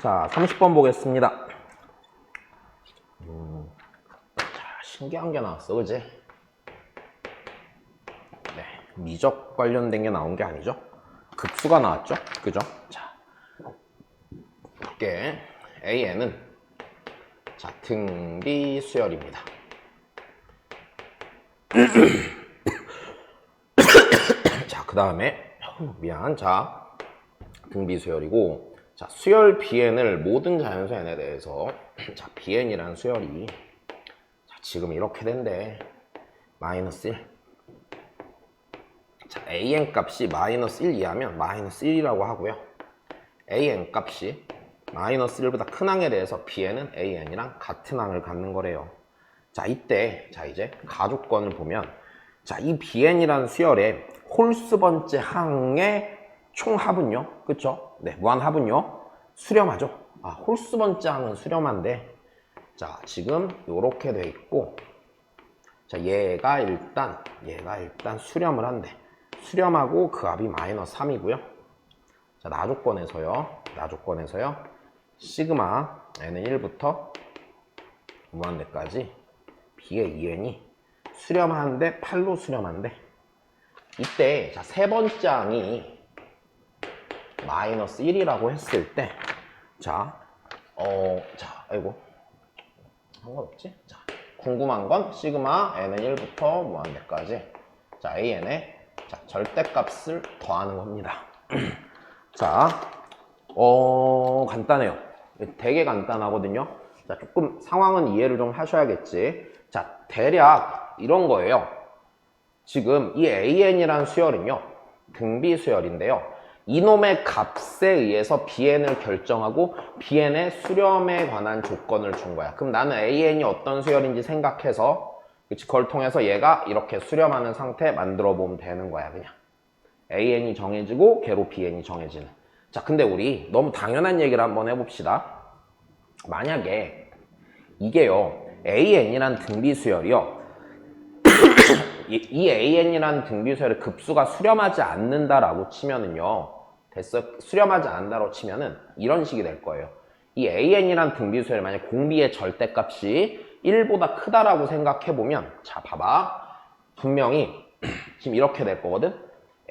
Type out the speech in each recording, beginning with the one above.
자, 30번 보겠습니다. 신기한 게 나왔어, 그지? 네, 미적 관련된 게 나온 게 아니죠? 급수가 나왔죠? 그죠? 자, 볼게. AN은 자, 등비 수열입니다. 자, 그 다음에 미안. 자, 등비 수열이고 자, 수열 BN을 모든 자연수 N에 대해서 자, BN이라는 수열이 자, 지금 이렇게 된대. 마이너스 1. 자, AN 값이 마이너스 1 이하면 마이너스 1이라고 하고요. AN 값이 마이너스 1보다 큰 항에 대해서 BN은 AN이랑 같은 항을 갖는 거래요. 자, 이때 자, 이제 가족권을 보면 자, 이 BN이라는 수열의 홀수 번째 항의 총합은요. 그쵸? 네, 무한합은요. 수렴하죠. 아, 홀수 번째 항은 수렴한데 자, 지금 요렇게 돼 있고 자, 얘가 일단 얘가 일단 수렴을 한대. 수렴하고 그 합이 마이너스 3이고요. 자, 나조건에서요. 나조건에서요. 시그마 n은 1부터 무한대까지 b의 2n이 수렴하는데 8로 수렴한데 이때 자, 세 번째 항이 마이너스 1이라고 했을 때 자, 어, 자, 아이고 상관없지? 자, 궁금한 건 시그마 n은 1부터 무한대까지 자, an의 자, 절대값을 더하는 겁니다. 자, 어, 간단해요. 되게 간단하거든요. 자, 조금 상황은 이해를 좀 하셔야겠지. 자, 대략 이런 거예요. 지금 이 AN이라는 수열은요, 등비 수열인데요. 이놈의 값에 의해서 BN을 결정하고 BN의 수렴에 관한 조건을 준 거야. 그럼 나는 AN이 어떤 수열인지 생각해서 그치, 그걸 통해서 얘가 이렇게 수렴하는 상태 만들어 보면 되는 거야, 그냥. AN이 정해지고 걔로 BN이 정해지는. 자, 근데 우리 너무 당연한 얘기를 한번 해봅시다. 만약에 이게요, AN이란 등비 수열이요. 이, 이 AN이라는 등비 수열의 급수가 수렴하지 않는다라고 치면은요. 됐어? 수렴하지 않는다고 치면은 이런 식이 될 거예요. 이 AN이란 등비 수열 만약 공비의 절대값이 1보다 크다라고 생각해 보면 자, 봐봐. 분명히 지금 이렇게 될 거거든.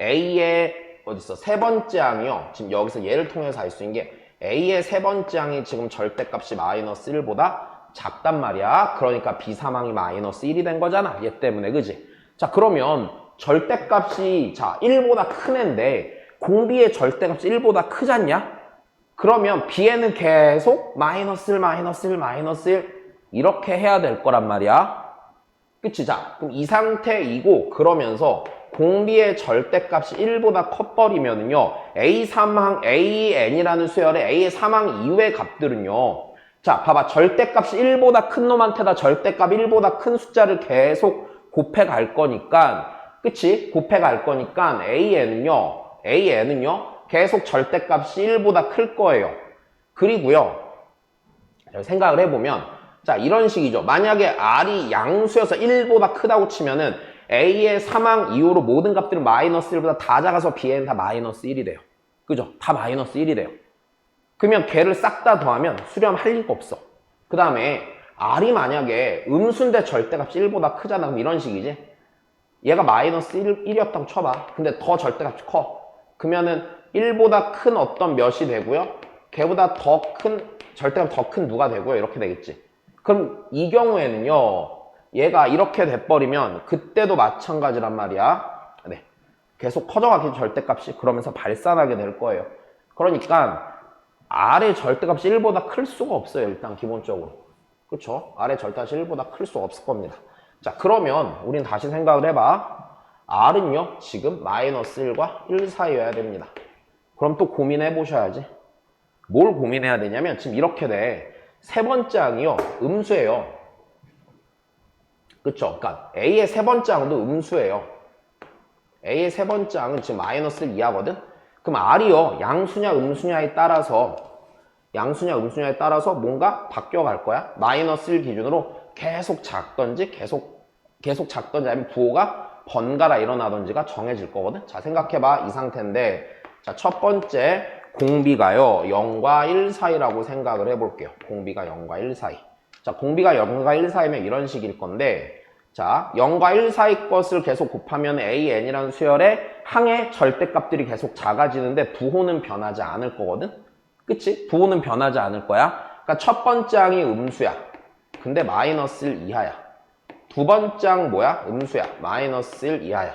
A의 어딨어? 세 번째 항이요. 지금 여기서 얘를 통해서 알 수 있는 게 A의 세 번째 항이 지금 절대값이 마이너스 1보다 작단 말이야. 그러니까 B3항이 마이너스 1이 된 거잖아. 얘 때문에, 그지? 자, 그러면 절대값이 자 1보다 큰 애인데 공비의 절대값이 1보다 크잖냐? 그러면 B에는 계속 마이너스 1, 마이너스 1, 마이너스 1 이렇게 해야 될 거란 말이야. 그치? 자, 그럼 이 상태이고 그러면서 공비의 절대값이 1보다 커버리면은요 A3항, AN이라는 수열의 A의 3항 이후의 값들은요 자, 봐봐. 절대값이 1보다 큰 놈한테다 절대값 1보다 큰 숫자를 계속 곱해 갈 거니까 그치? 곱해 갈 거니까 AN은요 AN은요 계속 절대값이 1보다 클 거예요. 그리고요 생각을 해보면 자 이런 식이죠. 만약에 R이 양수여서 1보다 크다고 치면은 A의 3항 이후로 모든 값들은 마이너스 1보다 다 작아서 B는 다 마이너스 1이 돼요. 그죠? 다 마이너스 1이 돼요. 그러면 걔를 싹 다 더하면 수렴할 리가 없어. 그 다음에 R이 만약에 음수인데 절대값이 1보다 크잖아. 그럼 이런 식이지. 얘가 마이너스 1, 1이었다고 쳐봐. 근데 더 절대값이 커. 그러면은 1보다 큰 어떤 몇이 되고요. 걔보다 더 큰, 절대값 더 큰 누가 되고요. 이렇게 되겠지. 그럼 이 경우에는요. 얘가 이렇게 돼버리면 그때도 마찬가지란 말이야. 네. 계속 커져가기 절대값이 그러면서 발산하게 될 거예요. 그러니까 R의 절대값이 1보다 클 수가 없어요. 일단 기본적으로. 그쵸? R의 절대값이 1보다 클 수가 없을 겁니다. 자 그러면 우린 다시 생각을 해봐. R은요 지금 마이너스 1과 1 사이여야 됩니다. 그럼 또 고민해 보셔야지. 뭘 고민해야 되냐면 지금 이렇게 돼. 세 번째 항이요 음수예요. 그쵸? 그러니까 A의 세 번째 항도 음수예요. A의 세 번째 항은 지금 마이너스 1 이하거든? 그럼 R이요 양수냐 음수냐에 따라서 양수냐 음수냐에 따라서 뭔가 바뀌어 갈 거야. 마이너스 1 기준으로 계속 작던지 계속 계속 작던지 아니면 부호가 번갈아 일어나던지가 정해질 거거든. 자 생각해봐 이 상태인데 자 첫 번째 공비가요 0과 1 사이라고 생각을 해볼게요. 공비가 0과 1 사이. 자, 공비가 0과 1 사이면 이런 식일 건데 자, 0과 1 사이 것을 계속 곱하면 AN이라는 수열의 항의 절대값들이 계속 작아지는데 부호는 변하지 않을 거거든? 그치? 부호는 변하지 않을 거야. 그러니까 첫 번째 항이 음수야. 근데 마이너스 1 이하야. 두 번째 항 뭐야? 음수야. 마이너스 1 이하야.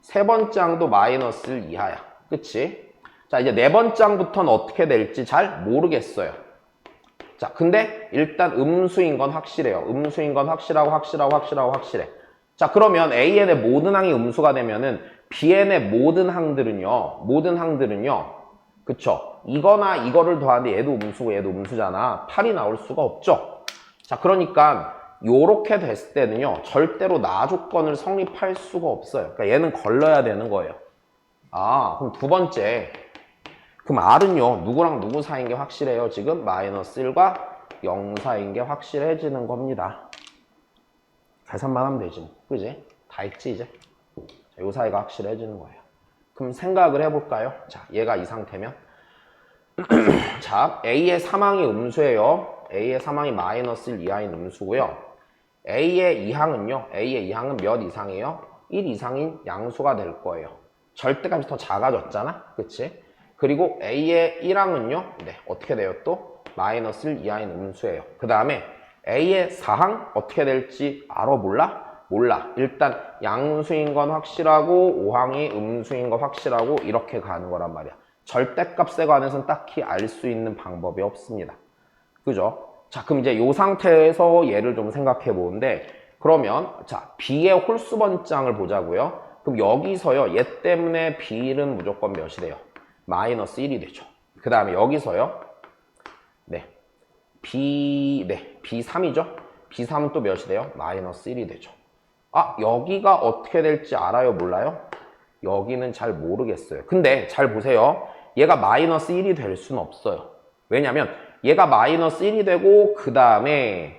세 번째 항도 마이너스 1 이하야. 그치? 자, 이제 네 번째 항부터는 어떻게 될지 잘 모르겠어요. 자, 근데 일단 음수인 건 확실해요. 음수인 건 확실하고 확실하고 확실하고 확실해. 자, 그러면 AN의 모든 항이 음수가 되면은 BN의 모든 항들은요. 모든 항들은요. 그쵸? 이거나 이거를 더하는데 얘도 음수고 얘도 음수잖아. 8이 나올 수가 없죠. 자, 그러니까 요렇게 됐을 때는요. 절대로 나 조건을 성립할 수가 없어요. 그러니까 얘는 걸러야 되는 거예요. 아, 그럼 두 번째. 그럼 R은요, 누구랑 누구 사이인 게 확실해요? 지금 마이너스 1과 0 사이인 게 확실해지는 겁니다. 계산만 하면 되지. 뭐. 그지? 다 있지, 이제? 자, 요 사이가 확실해지는 거예요. 그럼 생각을 해볼까요? 자, 얘가 이 상태면. 자, A의 사망이 음수예요. A의 사망이 마이너스 1 이하인 음수고요. A의 2항은요. A의 2항은 몇 이상이에요? 1 이상인 양수가 될 거예요. 절대값이 더 작아졌잖아? 그치? 그리고 A의 1항은요. 네, 어떻게 돼요 또? 마이너스 1 이하인 음수예요. 그 다음에 A의 4항 어떻게 될지 알아 몰라? 몰라. 일단 양수인 건 확실하고 5항이 음수인 건 확실하고 이렇게 가는 거란 말이야. 절대값에 관해서는 딱히 알 수 있는 방법이 없습니다. 그죠? 자, 그럼 이제 이 상태에서 얘를 좀 생각해 보는데 그러면 자, B의 홀수 번장을 보자고요. 그럼 여기서요. 얘 때문에 B는 무조건 몇이 돼요? 마이너스 1이 되죠. 그 다음에 여기서요. 네. B, 네. B3이죠. B3은 또 몇이 돼요? 마이너스 1이 되죠. 아, 여기가 어떻게 될지 알아요? 몰라요? 여기는 잘 모르겠어요. 근데 잘 보세요. 얘가 마이너스 1이 될 수는 없어요. 왜냐면 얘가 마이너스 1이 되고 그 다음에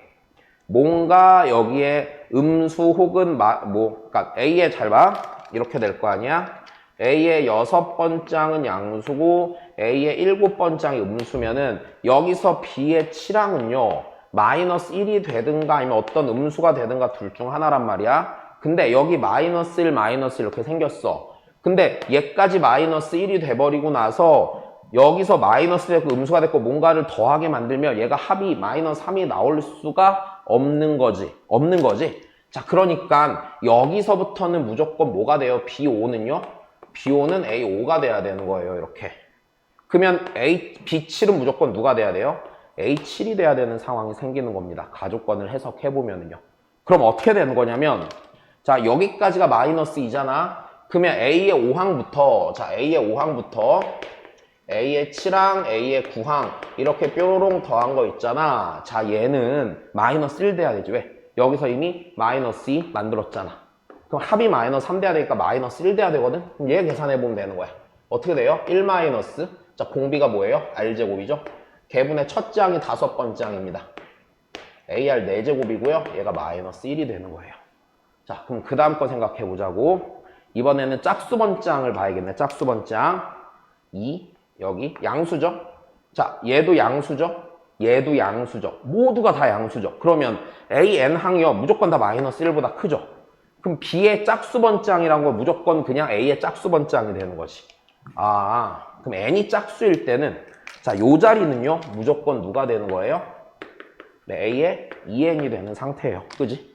뭔가 여기에 음수 혹은 마, 뭐, 그러니까 A에 잘 봐. 이렇게 될 거 아니야? A의 여섯 번장은 양수고 A의 일곱 번장이 음수면은 여기서 B의 7항은요 마이너스 1이 되든가 아니면 어떤 음수가 되든가 둘 중 하나란 말이야 근데 여기 마이너스 1 마이너스 이렇게 생겼어 근데 얘까지 마이너스 1이 돼버리고 나서 여기서 마이너스 됐고 음수가 됐고 뭔가를 더하게 만들면 얘가 합이 마이너스 3이 나올 수가 없는 거지 없는 거지 자 그러니까 여기서부터는 무조건 뭐가 돼요 B5는요 B5는 A5가 돼야 되는 거예요. 이렇게. 그러면 A, B7은 무조건 누가 돼야 돼요? A7이 돼야 되는 상황이 생기는 겁니다. 가족권을 해석해보면요. 그럼 어떻게 되는 거냐면 자 여기까지가 마이너스 2잖아. 그러면 A의 5항부터 자 A의 5항부터 A의 7항, A의 9항 이렇게 뾰로롱 더한 거 있잖아. 자 얘는 마이너스 1 돼야 되지. 왜? 여기서 이미 마이너스 2 만들었잖아. 그럼 합이 마이너스 3 돼야 되니까 마이너스 1 돼야 되거든? 그럼 얘 계산해보면 되는 거야. 어떻게 돼요? 1 마이너스. 자, 공비가 뭐예요? R제곱이죠? 개분의 첫째 항이 다섯 번째 항입니다. AR 4제곱이고요. 얘가 마이너스 1이 되는 거예요. 자, 그럼 그 다음 거 생각해 보자고. 이번에는 짝수 번째 항을 봐야겠네. 짝수 번째 항. 2, 여기 양수죠? 자, 얘도 양수죠? 얘도 양수죠. 모두가 다 양수죠. 그러면 AN 항이요. 무조건 다 마이너스 1보다 크죠? 그럼 B의 짝수 번장이란 건 무조건 그냥 A의 짝수 번장이 되는 거지. 아, 그럼 N이 짝수일 때는 자, 요 자리는요. 무조건 누가 되는 거예요? 네, A의 2N이 되는 상태예요. 그지?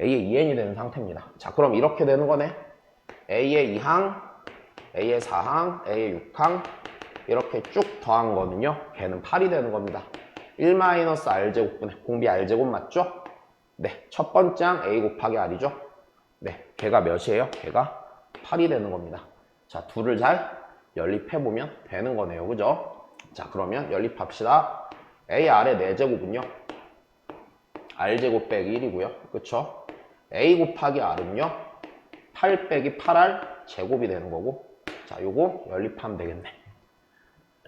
A의 2N이 되는 상태입니다. 자, 그럼 이렇게 되는 거네. A의 2항, A의 4항, A의 6항 이렇게 쭉 더한 거는요. 걔는 8이 되는 겁니다. 1-R제곱분의 공비 R제곱 맞죠? 네, 첫 번째 항 A 곱하기 R이죠. 네, 걔가 몇이에요? 걔가 8이 되는 겁니다. 자, 둘을 잘 연립해보면 되는 거네요. 그죠? 자, 그러면 연립합시다. AR의 4제곱은요. R제곱 빼기 1이고요. 그쵸? A 곱하기 R은요. 8 빼기 8R 제곱이 되는 거고 자, 요거 연립하면 되겠네.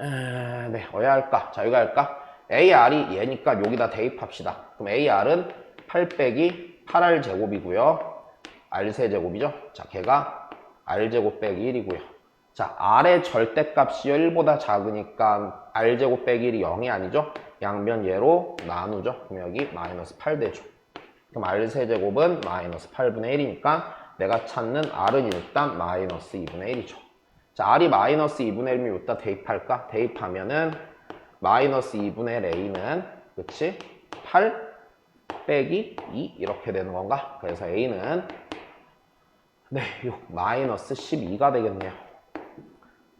에... 네, 어야 할까? 자, 이거 할까? AR이 얘니까 여기다 대입합시다. 그럼 AR은 8 빼기 8R 제곱이고요. R세 제곱이죠. 자, 걔가 R제곱 빼기 1이고요. 자, R의 절대값이요. 1보다 작으니까 R제곱 빼기 1이 0이 아니죠? 양변 얘로 나누죠. 그럼 여기 마이너스 8 되죠. 그럼 R 세 제곱은 마이너스 8분의 1이니까 내가 찾는 R은 일단 마이너스 2분의 1이죠. 자, R이 마이너스 2분의 1이면 여기다 대입할까? 대입하면은 마이너스 2분의 1 A는 그치? 8 빼기 2 이렇게 되는 건가? 그래서 A는 네, 요 마이너스 12가 되겠네요.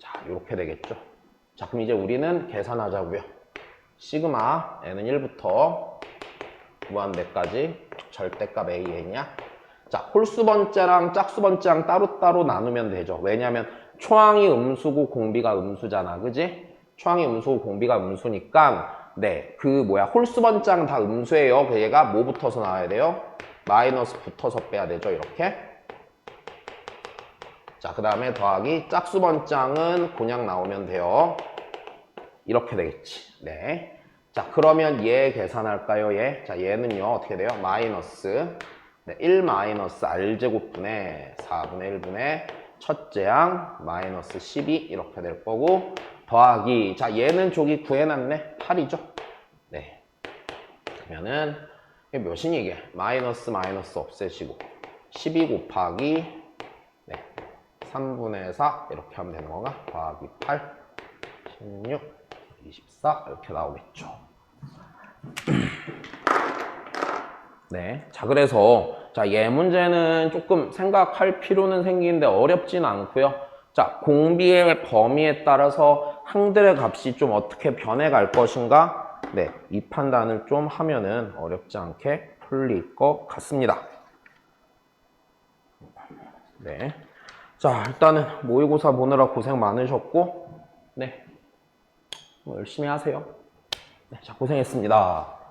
자, 이렇게 되겠죠. 자, 그럼 이제 우리는 계산하자고요. 시그마 n은 1부터 무한대까지 절대값 an이야. 자, 홀수 번째랑 짝수 번째랑 따로따로 나누면 되죠. 왜냐면 초항이 음수고 공비가 음수잖아. 그지? 초항이 음수고 공비가 음수니까 네, 그 뭐야 홀수 번째랑 다 음수예요. 그 얘가 뭐 붙어서 나와야 돼요? 마이너스 붙어서 빼야 되죠. 이렇게. 자, 그 다음에 더하기 짝수 번장은 그냥 나오면 돼요. 이렇게 되겠지. 네. 자, 그러면 얘 계산할까요? 얘. 자, 얘는요, 어떻게 돼요? 마이너스. 네, 1 마이너스 r제곱분의 4분의 1분의 첫째 양 마이너스 12 이렇게 될 거고 더하기. 자 얘는 저기 구해놨네. 8이죠? 네. 그러면은 이게 몇이니 이게? 마이너스 마이너스 없애시고 12 곱하기 네 3분의 4 이렇게 하면 되는 건가? 더하기 8 16 24 이렇게 나오겠죠 네. 자, 그래서, 자, 얘 문제는 조금 생각할 필요는 생기는데 어렵진 않고요. 자, 공비의 범위에 따라서 항들의 값이 좀 어떻게 변해갈 것인가? 네. 이 판단을 좀 하면은 어렵지 않게 풀릴 것 같습니다. 네. 자, 일단은 모의고사 보느라 고생 많으셨고, 네. 뭐 열심히 하세요. 네, 자, 고생했습니다.